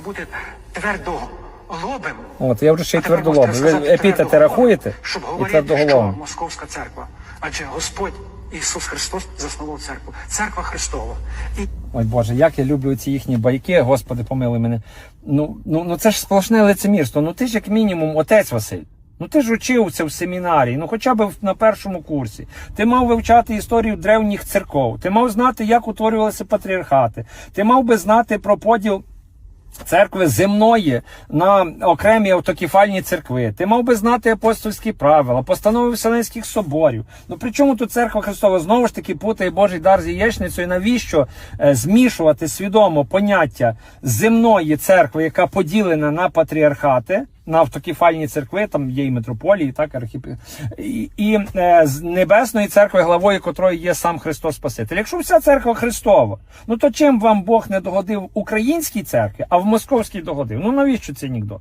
побути твердоголобим. От, я вже ще й тепер Ви епітети рахуєте? Щоб говорити, що. Московська церква. Адже Господь Ісус Христос заснував церкву. Церква Христова. І Ой Боже, як я люблю ці їхні байки, Господи, помилуй мене. Ну, ну, ну це ж сплошне лицемірство. Ну ти ж як мінімум отець Василь. Ну ти ж учився в семінарії, ну хоча б на першому курсі. Ти мав вивчати історію древніх церков, ти мав знати, як утворювалися патріархати, ти мав би знати про поділ церкви земної на окремі автокефальні церкви. Ти мав би знати апостольські правила, постанови Вселенських соборів. Ну при чому тут церква Христова знову ж таки путає Божий дар з яєчницею? Навіщо е, змішувати свідомо поняття земної церкви, яка поділена на патріархати? На автокефальні церкви, там є і митрополії, так, архіп... і, і е, з небесної церкви, главою котрої є сам Христос Спаситель. Якщо вся церква Христова, ну то чим вам Бог не догодив українській церкві, а в московській догодив? Ну навіщо цей анекдот?